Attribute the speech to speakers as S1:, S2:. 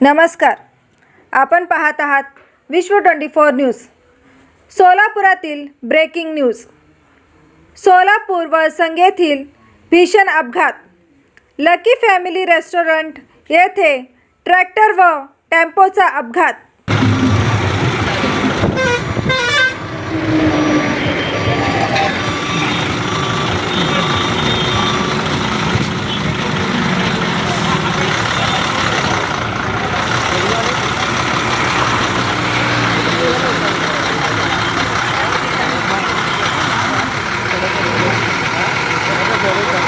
S1: नमस्कार. आपण पाहत आहात विश्व ट्वेंटी फोर न्यूज. सोलापुरातील ब्रेकिंग न्यूज. सोलापूर व येथील भीषण अपघात. लकी फॅमिली रेस्टॉरंट येथे ट्रॅक्टर व टेम्पोचा अपघात. vuelta.